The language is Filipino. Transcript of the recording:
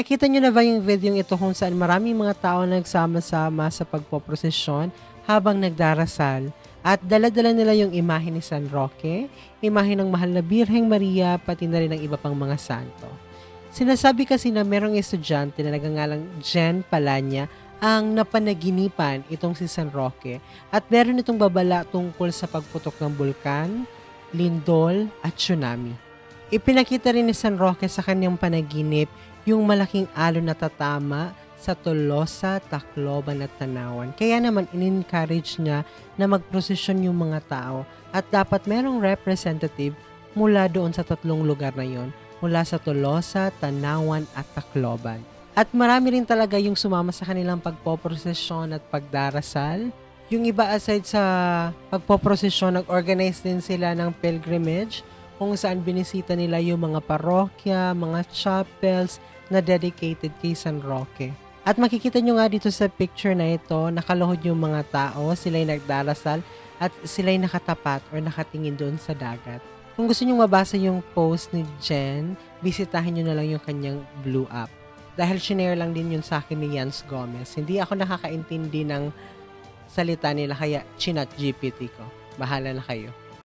Nakita nyo na ba yung video ito kung saan maraming mga tao nagsama-sama sa pagpoprosesyon habang nagdarasal at dala-dala nila yung imahe ni San Roque, imahe ng mahal na Birheng Maria, pati na rin ng iba pang mga santo. Sinasabi kasi na merong estudyante na nagangalang Jen Palanya ang napanaginipan itong si San Roque at meron itong babala tungkol sa pagputok ng bulkan, lindol at tsunami. Ipinakita rin ni San Roque sa kanyang panaginip yung malaking alon na tatama sa Tolosa, Tacloban at Tanawan. Kaya naman in-encourage niya na magprosesyon yung mga tao at dapat merong representative mula doon sa tatlong lugar na yon mula sa Tolosa, Tanawan at Tacloban. At marami rin talaga yung sumama sa kanilang pagpoprosesyon at pagdarasal. Yung iba aside sa pagpoprosesyon, nag-organize din sila ng pilgrimage kung saan binisita nila yung mga parokya, mga chapels na dedicated kay San Roque. At makikita nyo nga dito sa picture na ito, nakaluhod yung mga tao, sila'y nagdarasal at sila'y nakatapat or nakatingin doon sa dagat. Kung gusto nyo mabasa yung post ni Jen, bisitahin nyo na lang yung kanyang blue app. Dahil shinare lang din yun sa akin ni Jans Gomez. Hindi ako nakakaintindi ng salita nila kaya chinat GPT ko. Bahala na kayo.